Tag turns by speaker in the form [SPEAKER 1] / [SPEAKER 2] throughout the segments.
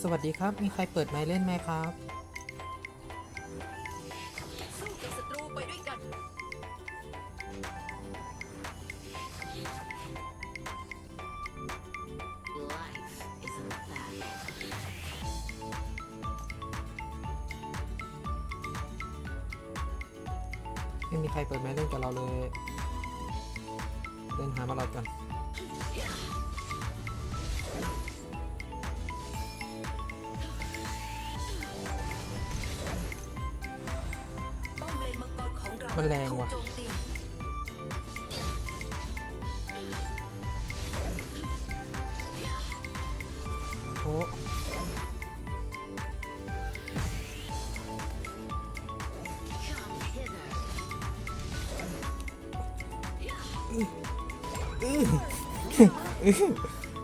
[SPEAKER 1] สวัสดีครับ มีใครเปิดไมค์เล่นไหมครับ
[SPEAKER 2] สู้กับศัตรูไปด้วยกัน
[SPEAKER 3] Life is a battle.
[SPEAKER 1] ไม่มีใครเปิดไมค์เล่นกับเราเลย เดินหามาเรากัน
[SPEAKER 2] มัน
[SPEAKER 1] แรงว่ะ
[SPEAKER 2] โอ้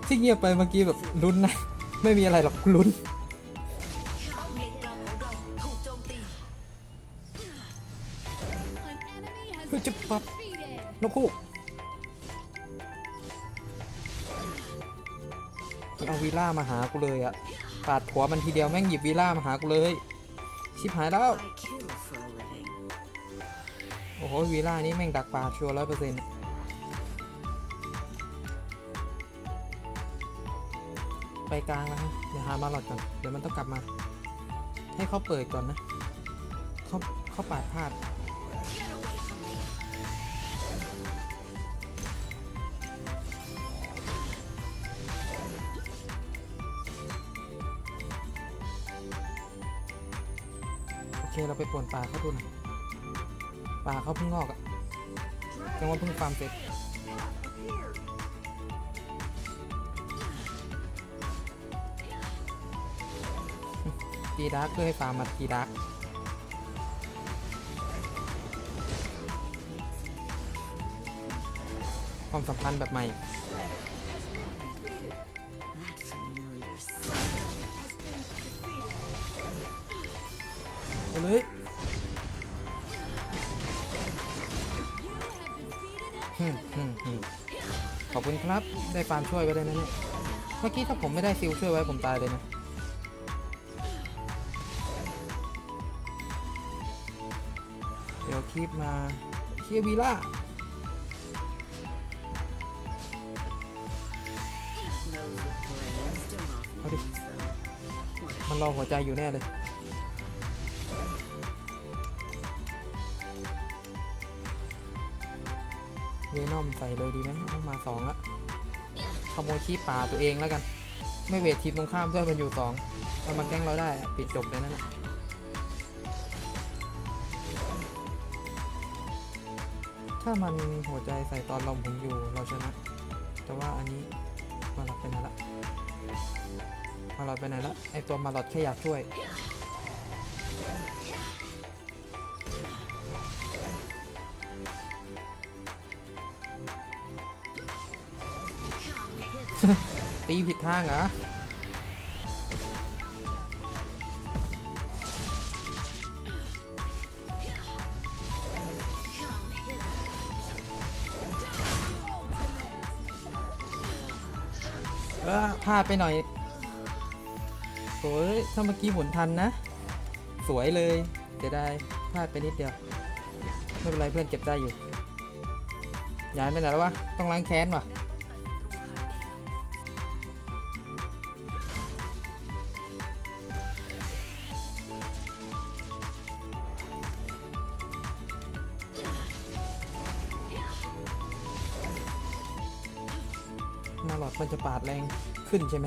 [SPEAKER 1] ที่เงียบไปเมื่อกี้แบบลุ้นนะ ไม่มีอะไรหรอกลุ้น
[SPEAKER 2] นก
[SPEAKER 1] คู่มันเอาวีล่ามาหากูเลยอะปาดหัวมันทีเดียวแม่งหยิบวีล่ามาหากูเลย ชิบหายแล้ว โอ้โหวีล่านี่แม่งดักปาดชัวร์ร้อยเปอร์เซ็นต์ไปกลางแล้วฮะเดี๋ยวหามาหลอดก่อนเดี๋ยวมันต้องกลับมา ให้เขาเปิดก่อนนะเขาเขาปาดพลาด เคเราไปป่วนป่าเขาดูหน่อยป่าเขาเพิ่งงอกอะยังว่าเพิ่งฟาร์มเสร็จตีดักเพื่อให้ฟาร์มมาตีดักความสัมพันธ์แบบใหม่ ขอบคุณครับ ได้ฟาร์มช่วยไว้เลยนะเนี่ยเมื่อกี้ถ้าผมไม่ได้ซิลช่วยไว้ผมตายเลยนะ เดี๋ยวคลิปมาเคียวีล่า
[SPEAKER 3] Those with brains don't often
[SPEAKER 1] Howdy.
[SPEAKER 3] use them. What a
[SPEAKER 1] มันรอหัวใจอยู่แน่เลย เวนอมใส่เลยดีไหมเอามาสองละขโมยขี้ป่าตัวเองแล้วกัน ไม่เวททีมตรงข้ามด้วยมันอยู่สองเอามาแกล้งเราได้ปิดจบเลยนั่นแหละถ้ามันหัวใจใส่ตอนเราหมุนอยู่เราชนะ แต่ว่าอันนี้มาหลอดไปไหนละมาหลอดไปไหนละไอตัวมาหลอดแค่อยากช่วย ตีผิดทางเหรอเออพลาดไปหน่อยโอ้ยถ้าเมื่อกี้หมุนทันนะ สวยเลยเสียดายพลาดไปนิดเดียว ไม่เป็นไรเพื่อนเก็บได้อยู่ ย้ายไปไหนแล้ววะ ต้องล้างแค้นว่ะ มาหลอดมันจะปาดแรงขึ้นใช่ไหม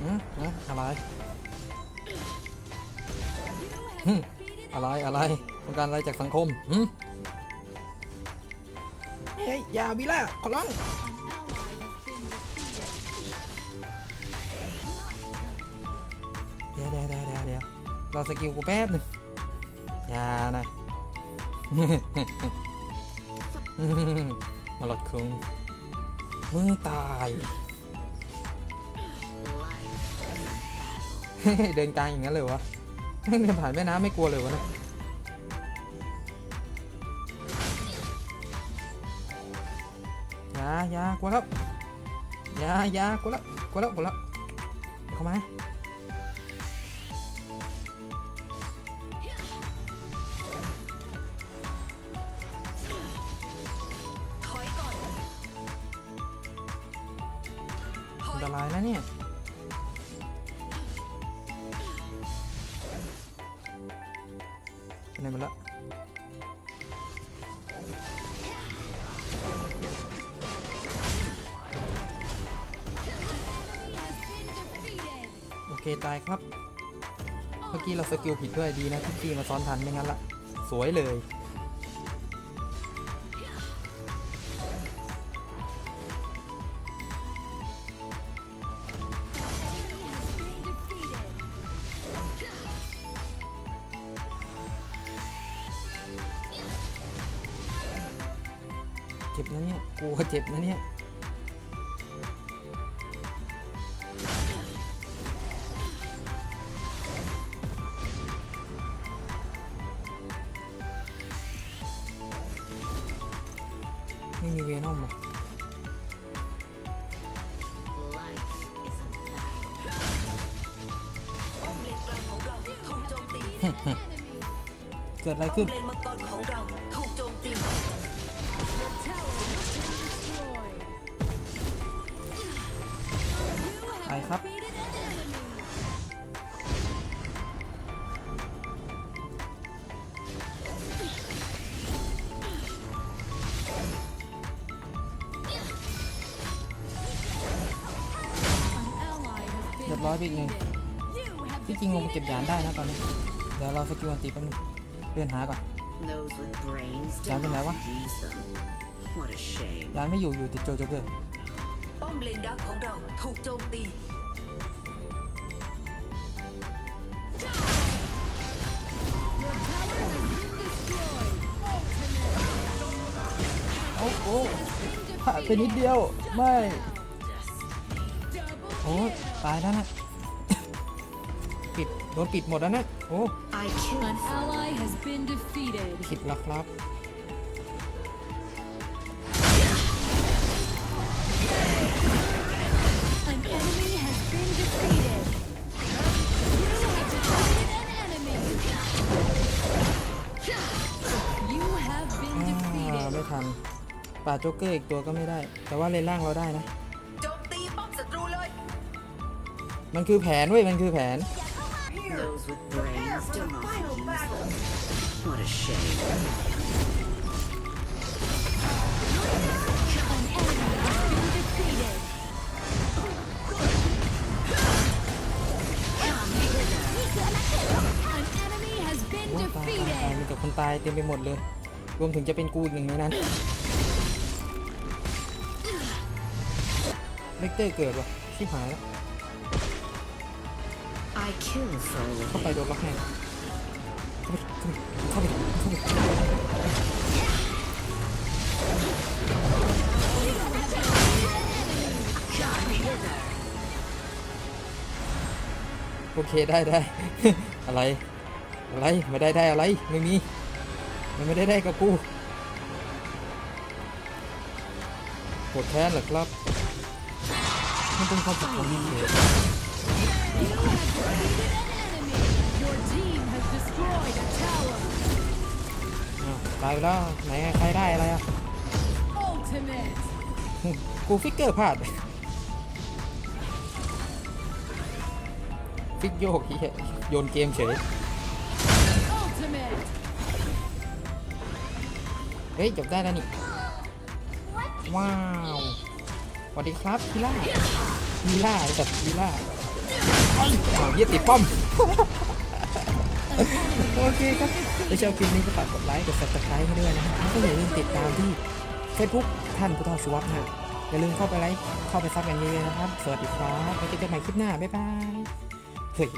[SPEAKER 1] อืมนะอะไรหึอะไรอะไรต้องการอะไรจากสังคมหึเฮ้ยอย่าวิล่าขอร้องเดี๋ยวเดี๋ยวเดี๋ยวเดี๋ยวเดี๋ยวรอสกิลกูแป๊บหนึง อย่านะ มาหลอดคุงมึงตาย เดินกลางอย่างนั้นเลยวะแม่งเดินผ่านแม่น้ำไม่กลัวเลยวะเนะยายากลัวแล้วยายากลัวแล้วกลัวแล้วกลัวแล้วเข้ามา ตรายนะเนี่ยไปไหนมาแล้วโอเค ตายครับ เมื่อกี้เราสกิลผิดด้วยดีนะที่ตีมาซ้อนทันไม่งั้นละ สวยเลย บนะเนี่ยกลัวเจ็บนะเนี่ยไม่มีเวนอมอะ
[SPEAKER 3] Life is a battle.
[SPEAKER 2] ป้อมเลนกลางของเราถูกโจมตี
[SPEAKER 1] เกิดอะไร
[SPEAKER 2] ป้อ
[SPEAKER 1] ขึ้น ครับ เรียบร้อยพี่เองที่จริงลงเก็บยานได้นะตอนนี้ เดี๋ยวเราสกิลอันติแป๊บนึงเลื่อนหาก่อน
[SPEAKER 3] Those with brains
[SPEAKER 1] Down
[SPEAKER 3] don't
[SPEAKER 1] the level.
[SPEAKER 3] often use them. What a shame.
[SPEAKER 1] ยานไม่อยู่อยู่ติดโจโจเกอร์
[SPEAKER 2] ป้อมเลนดักของเราถูกโจมตี
[SPEAKER 1] โอ้โอ้ผ่านไปนิดเดียว ไม่ โอ้ตายแล้วนะ ปิด โดนปิดหมดแล้วนะ โอ้
[SPEAKER 3] I killed
[SPEAKER 4] An ally has been defeated.
[SPEAKER 1] ผิดแล้วครับ ป่าดโจ๊กเกอร์อีกตัวก็ไม่ได้ แต่ว่าเลนล่างเราได้นะ
[SPEAKER 2] โจมตีป้อมศัตรูเลย
[SPEAKER 1] มันคือแผนเว้ย มันคือแผน
[SPEAKER 3] those with brains don't often use them. What a shame.
[SPEAKER 4] An enemy has been defeated. An enemy has been
[SPEAKER 1] โอ้ตายตายตาย
[SPEAKER 4] defeated.
[SPEAKER 1] มีแต่คนตายเต็มไปหมดเลย รวมถึงจะเป็นกูอีกหนึ่งในนั้น เลกเตอร์เกิดวะชิบหายแล้ว
[SPEAKER 3] I kill for a
[SPEAKER 1] เข้าไป
[SPEAKER 3] living.
[SPEAKER 1] โดนล็อกแน่เข้าไปเข้าไปเข้าไปเข้าไปโอเคได้ได้ อะไร อะไรไม่ได้ได้อะไรไม่มีมันไม่ได้ได้กับกูโกรธแค้นเหรอครับ มันเป็นความผิดของพี่เฉย
[SPEAKER 4] You have defeated an enemy. Your team has destroyed a tower.
[SPEAKER 1] อ้าวตายไปแล้วไหนใครได้อะไรอะ
[SPEAKER 4] Ultimate.
[SPEAKER 1] กูฟิกเกอร์พลาด ฟิกโยกเหี้ยโยนเกมเฉย
[SPEAKER 4] Ultimate.
[SPEAKER 1] เฮ้ยจบได้แล้วนี่ ว้าวส วัสดีครับพิล่าพิล่าจัดพิล่าอ้าวเยี่ยติดป้อม โอเคครับถ้าชอบคลิปนี้ก็ฝากกดไลค์กด subscribe ให้ด้วยนะครับแล้วก็อย่าลืมติดตามที่ Facebook ท่านผู้ทอดสวัสดิ์นะอย่าลืมเข้าไปไลค์เข้าไปซับกันเยอะๆนะครับ สวัสดีครับไว้เจอกันใหม่คลิปหน้า บ๊ายบายเฮ้ย